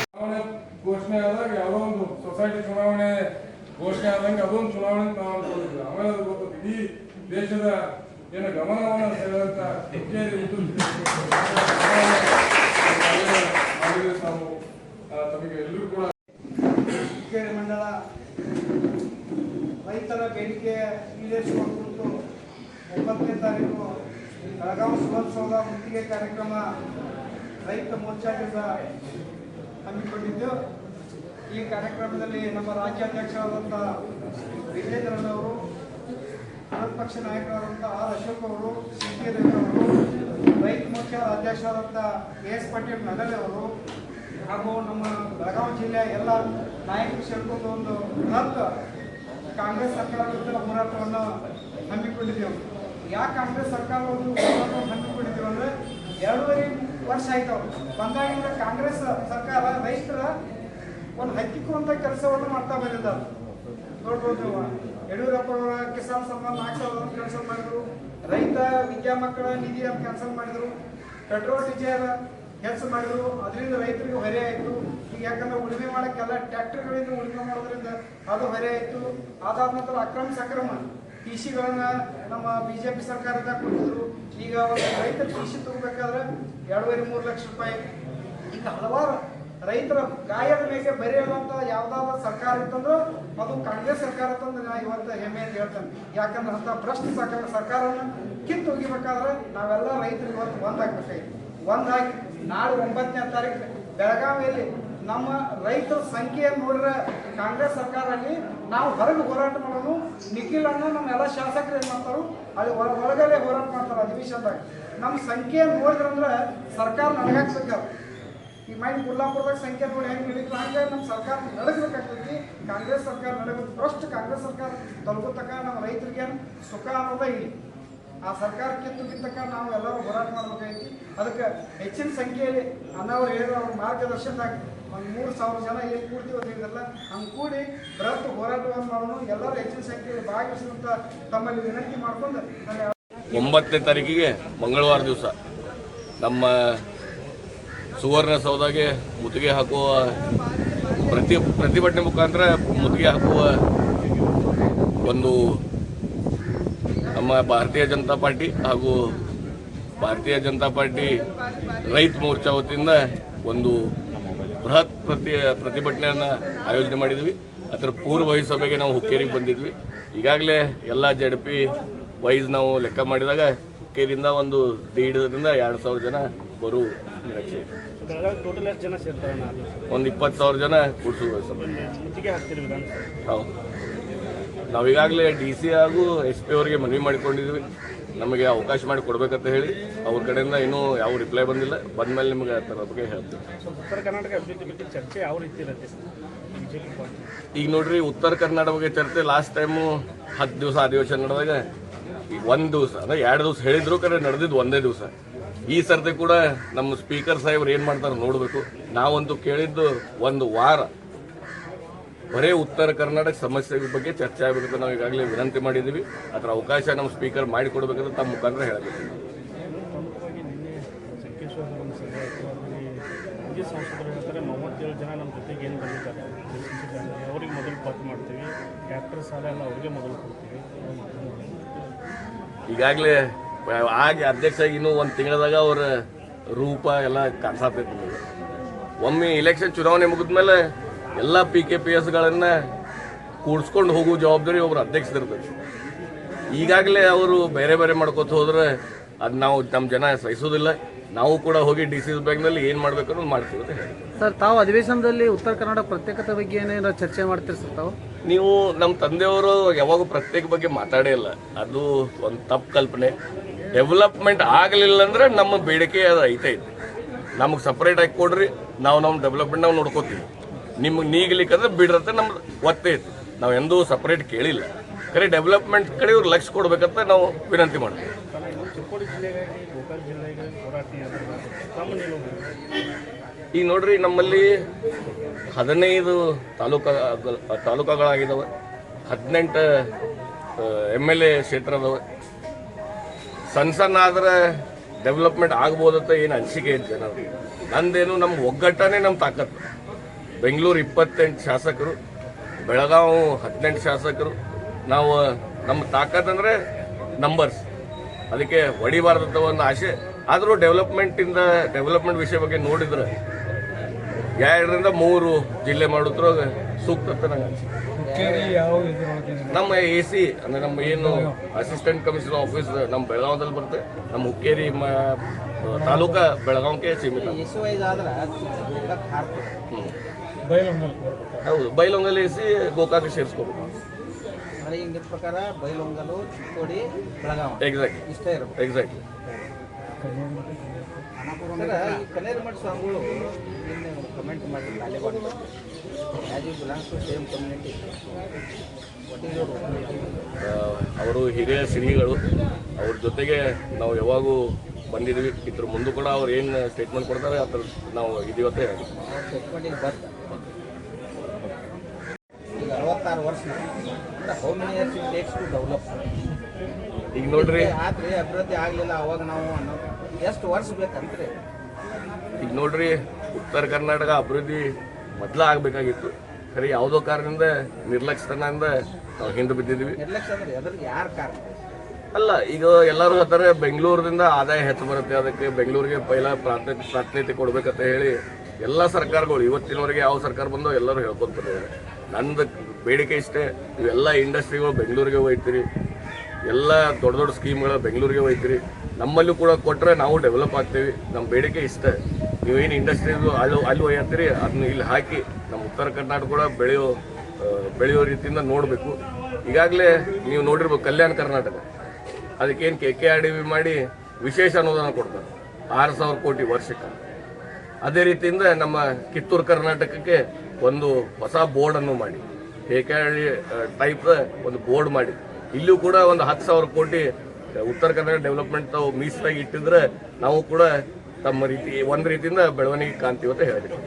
ಚುನಾವಣೆ ಘೋಷಣೆ ಆದಾಗ ಯಾವುದೋ ಒಂದು ಸೊಸೈಟಿ ಚುನಾವಣೆ ಘೋಷಣೆ ಆದಂಗೆ ಅದೊಂದು ಚುನಾವಣೆ ಅಂತ ನಾವು ಅನ್ಕೊಂಡಿದ್ವಿ ಆಮೇಲೆ ಅದು ಗೊತ್ತು ಇಡೀ ದೇಶದ ಏನು ಗಮನವನ್ನು ಸೆಳೆದಂತ ಹುಕ್ಕೇರಿ ನಾವು ತಮಗೆ ಎಲ್ಲರೂ ಕೂಡ ಹುಕ್ಕೇರಿ ಮಂಡಲ ರೈತರ ಬೇಡಿಕೆ ಈಡೇರಿಸುವ ಕುರಿತು ಒಂಬತ್ತನೇ ತಾರೀಕು ಬೆಳಗಾವಿ ಸುವರ್ಣಸೌಧ ಮುತ್ತಿಗೆ ಕಾರ್ಯಕ್ರಮ ರೈತ ಮೋರ್ಚಾದಿಂದ ಹಮ್ಮಿಕೊಂಡಿದ್ದು. ಈ ಕಾರ್ಯಕ್ರಮದಲ್ಲಿ ನಮ್ಮ ರಾಜ್ಯಾಧ್ಯಕ್ಷರಾದಂಥ ವಿಜೇಂದ್ರನವರು ವಿರೋಧ ಪಕ್ಷ ನಾಯಕರಾದಂಥ ಆರ್ ಅಶೋಕ್ ಅವರು ಸಿ ಟಿ ಅವರು, ರೈತ ಮೋರ್ಚಾ ಅಧ್ಯಕ್ಷರಾದಂಥ ಕೆ ಎಸ್ ಪಾಟೀಲ್ ನಗಲೆ ಅವರು ಹಾಗೂ ನಮ್ಮ ಬೆಳಗಾವ್ ಜಿಲ್ಲೆಯ ಎಲ್ಲ ನಾಯಕರು ಸೇರ್ಕೊಂಡು ಒಂದು ಬೃಹತ್ ಕಾಂಗ್ರೆಸ್ ಸರ್ಕಾರ ವಿರುದ್ಧ ಹೋರಾಟವನ್ನು ಹಮ್ಮಿಕೊಂಡಿದ್ದೆವು. ಯಾಕೆ ಕಾಂಗ್ರೆಸ್ ಸರ್ಕಾರ ಒಂದು ಹಮ್ಮಿಕೊಂಡಿದ್ದೀವಿ ಅಂದರೆ ಎರಡೂವರೆ ವರ್ಷ ಆಯ್ತು. ಬಂದಾಗಿಂದ ಕಾಂಗ್ರೆಸ್ ಸರ್ಕಾರ ರೈತರ ಒಂದು ಹತ್ತಿಕ್ಕುವಂಥ ಕೆಲಸವನ್ನು ಮಾಡ್ತಾ ಬಂದಿದ್ದ ನೋಡ್ಬೋದು ಯಡಿಯೂರಪ್ಪ ಅವರ ಕಿಸಾನ್ ಸಮ್ಮಾನ್ ನಾಲ್ಕು ಸಾವಿರ ಕ್ಯಾನ್ಸಲ್ ಮಾಡಿದ್ರು. ರೈತ, ವಿದ್ಯಾ ಮಕ್ಕಳ ನಿಧಿ ಅಂತ ಕ್ಯಾನ್ಸಲ್ ಮಾಡಿದ್ರು. ಪೆಟ್ರೋಲ್ ಡಿಜೆಲ್ ಕೆಲಸ ಮಾಡಿದ್ರು. ಅದರಿಂದ ರೈತರಿಗೆ ಹೊರೆ ಆಯಿತು. ಈಗ ಯಾಕಂದ್ರೆ ಉಳುಮೆ ಮಾಡೋಕ್ಕೆಲ್ಲ ಟ್ಯಾಕ್ಟರ್ಗಳಿಂದ ಉಳುಮೆ ಮಾಡೋದ್ರಿಂದ ಅದು ಹೊರೆ ಆಯಿತು. ಅದಾದ ನಂತರ ಅಕ್ರಮ, ಸಕ್ರಮ. ಟಿ ಸಿಗಳನ್ನ ನಮ್ಮ ಬಿ ಜೆ ಪಿ ಸರ್ಕಾರದಾಗ ಕೊಟ್ಟಿದ್ರು. ಈಗ ಒಂದು ರೈತ ಟಿ ಸಿ ತಗೋಬೇಕಾದ್ರೆ ಎರಡೂವರೆ ಮೂರು ಲಕ್ಷ ರೂಪಾಯಿ. ಈಗ ಹಲವಾರು ರೈತರ ಗಾಯದ ಮೇಲೆ ಬರೆಯುವಂತ ಯಾವ್ದಾದ್ರು ಸರ್ಕಾರ ಇತ್ತಂದ್ರೆ ಅದು ಕಾಂಗ್ರೆಸ್ ಸರ್ಕಾರ ಅಂತಂದ್ರೆ ನಾ ಇವತ್ತು ಹೆಮ್ಮೆ ಅಂತ ಹೇಳ್ತೇನೆ. ಯಾಕಂದ್ರೆ ಅಂತ ಭ್ರಷ್ಟ ಸರ್ಕಾರ ಸರ್ಕಾರನ ಕಿತ್ತು ಹೋಗಿಬೇಕಾದ್ರೆ ನಾವೆಲ್ಲ ರೈತರು ಇವತ್ತು ಒಂದಾಗಬೇಕಾಗಿತ್ತು ಒಂದಾಗಿ ನಾಳೆ ಒಂಬತ್ತನೇ ತಾರೀಕು ಬೆಳಗಾವಿಯಲ್ಲಿ ನಮ್ಮ ರೈತರ ಸಂಖ್ಯೆಯನ್ನು ನೋಡಿದ್ರೆ ಕಾಂಗ್ರೆಸ್ ಸರ್ಕಾರದಲ್ಲಿ ನಾವು ಹೊರಗೆ ಹೋರಾಟ ಮಾಡೋದು ನಿಖಿಲ್ ಅಣ್ಣ ನಮ್ಮ ಎಲ್ಲ ಶಾಸಕರು ಏನು ಮಾಡ್ತಾರೆ? ಅಲ್ಲಿ ಹೊರ ಹೊರಗಡೆ ಹೋರಾಟ ಮಾಡ್ತಾರೆ ಅಧಿವೇಶನದಾಗ. ನಮ್ಮ ಸಂಖ್ಯೆಯನ್ನು ನೋಡಿದ್ರಂದ್ರೆ ಸರ್ಕಾರ ನಡಗಾಕ್ಬೇಕಾದ್ರೆ ಈ ಮೈಂಡ್ ಕುಲ್ಲಾಪುರದಾಗ ಸಂಖ್ಯೆ ನೋಡಿ ಹೆಂಗೆ ನಡೀತು ಹಂಗೆ ನಮ್ಮ ಸರ್ಕಾರ ನಡಗಬೇಕಾಗ್ತೈತಿ. ಕಾಂಗ್ರೆಸ್ ಸರ್ಕಾರ ನಡಗಬೇಕು. ಫಸ್ಟ್ ಕಾಂಗ್ರೆಸ್ ಸರ್ಕಾರ ತಲುಪತಕ್ಕ ನಮ್ಮ ರೈತರಿಗೆ ಸುಖ ಅನ್ನೋದೇ ಇಲ್ಲ. ಆ ಸರ್ಕಾರ ಕಿತ್ತು ಬಿತ್ತಕ ನಾವು ಎಲ್ಲರೂ ಹೋರಾಟ ಮಾಡ್ಬೇಕಾಗೈತಿ. ಅದಕ್ಕೆ ಹೆಚ್ಚಿನ ಸಂಖ್ಯೆಯಲ್ಲಿ ಅನ್ನವರು ಹೇಳಿದ್ರು ಅವ್ರ ಮಾರ್ಗದರ್ಶನದಾಗ. ಒಂದು ಮೂರು ಸಾವಿರ ಜನ ಏನು ಕೂಡ್ತೀವಿ ಅಂತ ಹೇಳಿದ್ರಲ್ಲ, ಹಂಗೆ ಕೂಡಿ ಬೃಹತ್ ಹೋರಾಟವನ್ನು ಮಾಡೋಣ ಎಲ್ಲರೂ ಹೆಚ್ಚಿನ ಸಂಖ್ಯೆಯಲ್ಲಿ ಭಾಗವಹಿಸುವಂತ ತಮ್ಮಲ್ಲಿ ವಿನಂತಿ ಮಾಡ್ಕೊಂಡು ಒಂಬತ್ತನೇ ತಾರೀಕಿಗೆ ಮಂಗಳವಾರ ದಿವಸ ನಮ್ಮ ಸುವರ್ಣಸೌಧಗೆ ಮುತ್ತಿಗೆ ಹಾಕುವ ಪ್ರತಿ ಪ್ರತಿಭಟನೆ ಮುಖಾಂತರ ಮುತ್ತಿಗೆ ಹಾಕುವ ಒಂದು ನಮ್ಮ ಭಾರತೀಯ ಜನತಾ ಪಾರ್ಟಿ ಹಾಗೂ ಭಾರತೀಯ ಜನತಾ ಪಾರ್ಟಿ ರೈತ ಮೋರ್ಚಾ ವತಿಯಿಂದ ಒಂದು ಬೃಹತ್ ಪ್ರತಿ ಪ್ರತಿಭಟನೆಯನ್ನು ಆಯೋಜನೆ ಮಾಡಿದ್ವಿ. ಅದರ ಪೂರ್ವಭಾವಿ ಸಭೆಗೆ ನಾವು ಹುಕ್ಕೇರಿಗೆ ಬಂದಿದ್ವಿ. ಈಗಾಗಲೇ ಎಲ್ಲ ಜಡ್ ಪಿ ವೈಸ್ ನಾವು ಲೆಕ್ಕ ಮಾಡಿದಾಗ ಹುಕ್ಕೇರಿಂದ ಒಂದು ದೀಡರಿಂದ ಎರಡು ಸಾವಿರ ಜನ ಬರು ನಿರೀಕ್ಷೆ. ಒಂದು ಇಪ್ಪತ್ತು ಸಾವಿರ ಜನ ಕೂಡಿಸುವ ಹೌದು. ನಾವೀಗಾಗಲೇ ಡಿ ಸಿ ಹಾಗೂ ಎಸ್ ಪಿ ಅವರಿಗೆ ಮನವಿ ಮಾಡಿಕೊಂಡಿದ್ವಿ. ನಮಗೆ ಅವಕಾಶ ಮಾಡಿ ಕೊಡ್ಬೇಕಂತ ಹೇಳಿ ಅವ್ರ ಕಡೆಯಿಂದ ಇನ್ನೂ ಯಾವ ರಿಪ್ಲೈ ಬಂದಿಲ್ಲ. ಬಂದ ಮೇಲೆ ನಿಮಗೆ ಅದರ ಬಗ್ಗೆ ಹೇಳ್ತೀನಿ. ಉತ್ತರ ಕರ್ನಾಟಕ ಅಭಿವೃದ್ಧಿ ಬಗ್ಗೆ ಚರ್ಚೆ ಯಾವ ರೀತಿ ಇರುತ್ತೆ ಈಗ ನೋಡ್ರಿ ಉತ್ತರ ಕರ್ನಾಟಕ ಬಗ್ಗೆ ಚರ್ಚೆ ಲಾಸ್ಟ್ ಟೈಮು ಹತ್ತು ದಿವಸ ಅಧಿವೇಶನ ನಡೆದಾಗ ಒಂದು ದಿವಸ ಅಂದ್ರೆ ಎರಡು ದಿವಸ ಹೇಳಿದ್ರು ಕರೆ ನಡೆದಿದ್ದು ಒಂದೇ ದಿವಸ. ಈ ಸರ್ತಿ ಕೂಡ ನಮ್ಮ ಸ್ಪೀಕರ್ ಸಾಹೇಬ್ರು ಏನು ಮಾಡ್ತಾರೆ ನೋಡಬೇಕು. ನಾವಂತೂ ಕೇಳಿದ್ದು ಒಂದು ವಾರ. ಬರೇ ಉತ್ತರ ಕರ್ನಾಟಕ ಸಮಸ್ಯೆ ಬಗ್ಗೆ ಚರ್ಚೆ ಆಗಬೇಕಂತ ನಾವು ಈಗಾಗಲೇ ವಿನಂತಿ ಮಾಡಿದ್ದೀವಿ. ಅದರ ಅವಕಾಶ ನಮ್ಮ ಸ್ಪೀಕರ್ ಮಾಡಿಕೊಡ್ಬೇಕಂತ ತಮ್ಮ ಮುಖಾಂತರ ಹೇಳಬೇಕು. ಈಗಾಗಲೇ ಆಗಿ ಅಧ್ಯಕ್ಷ ಇನ್ನೂ ಒಂದು ತಿಂಗಳದಾಗ ಅವರ ರೂಪ ಎಲ್ಲ ಕಾಣಿಸತೈತಿ ಒಮ್ಮೆ ಇಲೆಕ್ಷನ್ ಚುನಾವಣೆ ಮುಗಿದ್ಮೇಲೆ ಎಲ್ಲ ಪಿ ಕೆ ಪಿ ಎಸ್ಗಳನ್ನು ಕೂಡಿಸ್ಕೊಂಡು ಹೋಗುವ ಜವಾಬ್ದಾರಿ ಒಬ್ಬರು ಅಧ್ಯಕ್ಷದಿರ್ತೈತಿ ಈಗಾಗಲೇ ಅವರು ಬೇರೆ ಬೇರೆ ಮಾಡ್ಕೊತ ಹೋದ್ರೆ ಅದು ನಾವು ನಮ್ಮ ಜನ ಸಹಿಸೋದಿಲ್ಲ. ನಾವು ಕೂಡ ಹೋಗಿ ಡಿ ಸಿ ಬ್ಯಾಂಕ್ನಲ್ಲಿ ಏನು ಮಾಡ್ಬೇಕು ಅನ್ನೋದು ಮಾಡ್ತೀವಿ ಅಂತ ಹೇಳಿ ಸರ್ ತಾವು ಅಧಿವೇಶನದಲ್ಲಿ ಉತ್ತರ ಕರ್ನಾಟಕ ಪ್ರತ್ಯೇಕತೆ ಬಗ್ಗೆ ಏನೇನು ಚರ್ಚೆ ಮಾಡ್ತೀರಿ ಸರ್ ತಾವು? ನೀವು ನಮ್ಮ ತಂದೆಯವರು ಯಾವಾಗ ಪ್ರತ್ಯೇಕ ಬಗ್ಗೆ ಮಾತಾಡೇ ಇಲ್ಲ. ಅದು ಒಂದು ತಪ್ಪು ಕಲ್ಪನೆ. ಡೆವಲಪ್ಮೆಂಟ್ ಆಗಲಿಲ್ಲ ಅಂದ್ರೆ ನಮ್ಮ ಬೇಡಿಕೆ ಅದು ಐತೆ. ಐತೆ ನಮಗೆ ಸಪ್ರೇಟ್ ಆಗಿ ಕೊಡ್ರಿ. ನಾವು ನಮ್ಮ ಡೆವಲಪ್ಮೆಂಟ್ ನಾವು ನೋಡ್ಕೋತೀವಿ. ನಿಮ್ಗೆ ನೀಗ್ಲಿಕ್ಕಂದ್ರೆ ಬಿಡ್ರಂತ ನಮ್ದು ಒತ್ತೇ ಐತಿ. ನಾವು ಎಂದೂ ಸಪ್ರೇಟ್ ಕೇಳಿಲ್ಲ. ಕರೆ ಡೆವಲಪ್ಮೆಂಟ್ ಕಡೆ ಇವ್ರು ಲಕ್ಷ ಕೊಡ್ಬೇಕಂತ ನಾವು ವಿನಂತಿ ಮಾಡ್ತೀವಿ. ಈಗ ನೋಡ್ರಿ ನಮ್ಮಲ್ಲಿ ಹದಿನೈದು ತಾಲೂಕ ತಾಲೂಕುಗಳಾಗಿದ್ದಾವೆ ಹದಿನೆಂಟು ಎಂ ಎಲ್ ಎ ಕ್ಷೇತ್ರ ಅದಾವೆ ಸಣ್ಣ ಸಣ್ಣ ಆದ್ರೆ ಡೆವಲಪ್ಮೆಂಟ್ ಆಗ್ಬೋದಂತ ಏನು ಅನಿಸಿಕೆ ಐತೆ ಜನರು. ನಂದೇನು ನಮ್ಮ ಒಗ್ಗಟ್ಟನೇ ನಮ್ಮ ತಾಕತ್ತು. ಬೆಂಗಳೂರು ಇಪ್ಪತ್ತೆಂಟು ಶಾಸಕರು ಬೆಳಗಾವಿ ಹದಿನೆಂಟು ಶಾಸಕರು ನಾವು ನಮ್ಮ ತಾಕತ್ತಂದರೆ ನಂಬರ್ಸ್ ಅದಕ್ಕೆ ಹೊಡಿಬಾರ್ದಂತ ಒಂದು ಆಸೆ. ಆದರೂ ಡೆವಲಪ್ಮೆಂಟಿಂದ ಡೆವಲಪ್ಮೆಂಟ್ ವಿಷಯ ಬಗ್ಗೆ ನೋಡಿದ್ರೆ ಎರಡರಿಂದ ಮೂರು ಜಿಲ್ಲೆ ಮಾಡಿದ್ರು ಸೂಕ್ತ ಅಂತ ನಂಗೆ ಅನ್ಸುತ್ತೆ. ನಮ್ಮ ಎ ಸಿ ಅಂದರೆ ನಮ್ಮ ಏನು ಅಸಿಸ್ಟೆಂಟ್ ಕಮಿಷನರ್ ಆಫೀಸ್ ನಮ್ಮ ಬೆಳಗಾವದಲ್ಲಿ ಬರುತ್ತೆ. ನಮ್ಮ ಹುಕ್ಕೇರಿ ಮ ತಾಲೂಕ ಬೆಳಗಾವಿಗೆ ಸೀಮಿತ. ಹೌದು ಬೈಲೊಂಗಲ್ಲಿ ಇಸಿ ಸಿ ಗೋಕಾಕ ಸೇರಿಸ್ಕೋಬೇಕು. ಹಿಂಗಿದ ಪ್ರಕಾರ ಬೈಲೊಂಗಲು ಚಿಕ್ಕೋಡಿ ಬೆಳಗಾವಿ. ಎಕ್ಸಾಕ್ಟ್ಲಿ ಇಷ್ಟೇ ಇರಬೇಕು ಎಕ್ಸಾಕ್ಟ್ಲಿ ಕನೇರಮಠ ಸ್ವಾಮಿಗಳು ನಿನ್ನೆ ಕಮೆಂಟ್ ಮಾಡಿ Taliban as you belongs to same community ಅವರು ಹಿರಿಯ ಶ್ರೀಗಳು. ಅವ್ರ ಜೊತೆಗೆ ನಾವು ಯಾವಾಗೂ ಬಂದಿದ್ವಿ. ಇದ್ರ ಮುಂದೆ ಕೂಡ ಅವ್ರು ಏನು ಸ್ಟೇಟ್ಮೆಂಟ್ ಕೊಡ್ತಾರೆ ಅದ್ರ ನಾವು ಇದೀವತ್ತೆ ಈಗ ನೋಡ್ರಿ. ಆದ್ರೆ ಅಭಿವೃದ್ಧಿ ಆಗಲಿಲ್ಲ ಅವಾಗ ನಾವು ಎಷ್ಟು ವರ್ಷ ಬೇಕಂತ್ರಿ ಈಗ ನೋಡ್ರಿ ಉತ್ತರ ಕರ್ನಾಟಕ ಅಭಿವೃದ್ಧಿ ಮೊದಲ ಆಗಬೇಕಾಗಿತ್ತು. ಖರೆ ಯಾವುದೋ ಕಾರಣದಿಂದ ನಿರ್ಲಕ್ಷ್ಯತನದಿಂದ ನಾವು ಹಿಂದೆ ಬಿದ್ದಿದ್ವಿ. ನಿರ್ಲಕ್ಷ್ಯ ಅಂದ್ರೆ ಯಾರು ಕಾರಣ? ಅಲ್ಲ, ಈಗ ಎಲ್ಲರೂ ಹೇಳ್ತಾರೆ ಬೆಂಗಳೂರಿನಿಂದ ಆದಾಯ ಹೆಚ್ಚು ಬರುತ್ತೆ, ಅದಕ್ಕೆ ಬೆಂಗಳೂರಿಗೆ ಪೈಲ ಪ್ರಾಥಮಿಕ ಪ್ರಾಥಮಿಕತೆ ಕೊಡ್ಬೇಕಂತ ಹೇಳಿ ಎಲ್ಲ ಸರ್ಕಾರಗಳು, ಇವತ್ತಿನವರೆಗೆ ಯಾವ ಸರ್ಕಾರ ಬಂದೋ ಎಲ್ಲರೂ ಹೇಳ್ಕೊತಾರೆ. ನಂದು ಬೇಡಿಕೆ ಇಷ್ಟೇ ಇವೆಲ್ಲ ಇಂಡಸ್ಟ್ರಿಗಳು ಬೆಂಗಳೂರಿಗೆ ಹೋಯ್ತೀರಿ ಎಲ್ಲ ದೊಡ್ಡ ದೊಡ್ಡ ಸ್ಕೀಮ್ಗಳು ಬೆಂಗಳೂರಿಗೆ ಹೋಯ್ತೀರಿ ನಮ್ಮಲ್ಲೂ ಕೂಡ ಕೊಟ್ಟರೆ ನಾವು ಡೆವಲಪ್ ಆಗ್ತೀವಿ ನಮ್ಮ ಬೇಡಿಕೆ ಇಷ್ಟೇ. ನೀವೇನು ಇಂಡಸ್ಟ್ರಿದು ಅಲ್ಲಿ ಅಲ್ಲಿ ಒಯ್ಯತ್ತೀರಿ, ಅದನ್ನ ಇಲ್ಲಿ ಹಾಕಿ ನಮ್ಮ ಉತ್ತರ ಕರ್ನಾಟಕ ಕೂಡ ಬೆಳೆಯೋ ಬೆಳೆಯೋ ರೀತಿಯಿಂದ ನೋಡಬೇಕು. ಈಗಾಗಲೇ ನೀವು ನೋಡಿರ್ಬೇಕು ಕಲ್ಯಾಣ ಕರ್ನಾಟಕ. ಅದಕ್ಕೇನು K K R D B ಮಾಡಿ ವಿಶೇಷ ಅನುದಾನ ಕೊಡ್ತಾರೆ. ಆರು ಸಾವಿರ ಕೋಟಿ ವರ್ಷಕ್ಕೆ. ಅದೇ ರೀತಿಯಿಂದ ನಮ್ಮ ಕಿತ್ತೂರು ಕರ್ನಾಟಕಕ್ಕೆ ಒಂದು ಹೊಸ ಬೋರ್ಡ್ ಅನ್ನು ಮಾಡಿ. K K R D type ಒಂದು ಬೋರ್ಡ್ ಮಾಡಿ. ಇಲ್ಲೂ ಕೂಡ ಒಂದು ಹತ್ತು ಸಾವಿರ ಕೋಟಿ ಉತ್ತರ ಕರ್ನಾಟಕ ಡೆವಲಪ್ಮೆಂಟ್ ತಾವು ಮೀಸಲಾಗಿ ಇಟ್ಟಿದ್ರೆ ನಾವು ಕೂಡ ತಮ್ಮ ರೀತಿ, ಒಂದು ರೀತಿಯಿಂದ ಬೆಳವಣಿಗೆ ಕಾಣ್ತೀವಿ ಅಂತ ಹೇಳಿದ್ರು